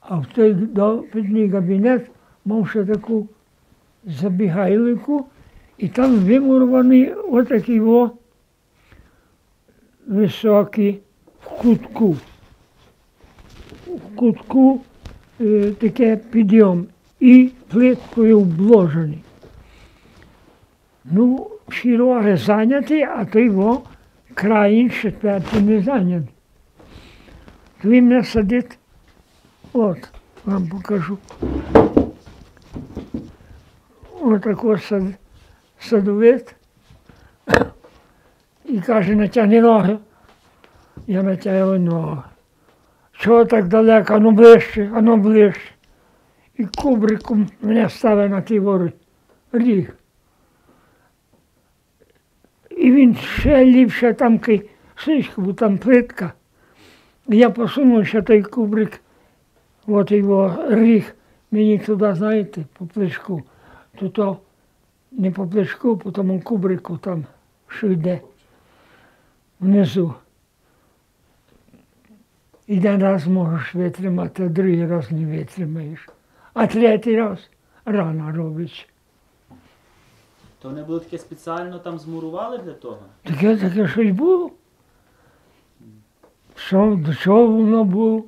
А в той допитний кабінет мав ще таку забігайлику, і там вимурований отакий во високий в кутку. В кутку е, таке підйом і плиткою обложений. Ну, роги зайняті, а той во країн четвертий не зайнятий. Він мене сидить, от, вам покажу. Отако сад, садовит. І каже, натягни ноги. Я натягую ноги. Чого так далеко? Ану ближче, ану ближче. І кубриком мене ставить на ті вори ріг. І він ще ліпше там сишку, бо там плитка. Я посунув ще той кубрик, от його ріг, мені туди, знаєте, по плечку. То то не по плечку, по тому кубрику там, що йде внизу. Один раз можеш витримати, а другий раз не витримаєш. А третій раз рана робить. То вони були таке спеціально там змурували для того? Таке таке щось було. Що, до чого воно було?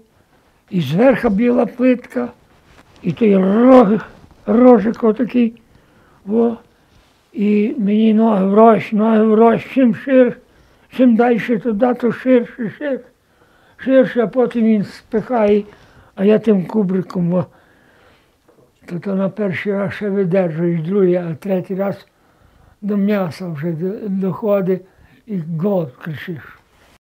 І зверху біла плитка, і той рог, рожик отакий. О. І мені ноги врощ, ноги врощ, чим шир, чим далі туди, то ширше, ширше, ширше, а потім він спихає, а я тим кубриком. О. То, то на перший раз ще видержуєш, другий, а третій раз до м'яса вже доходить і гол кричиш.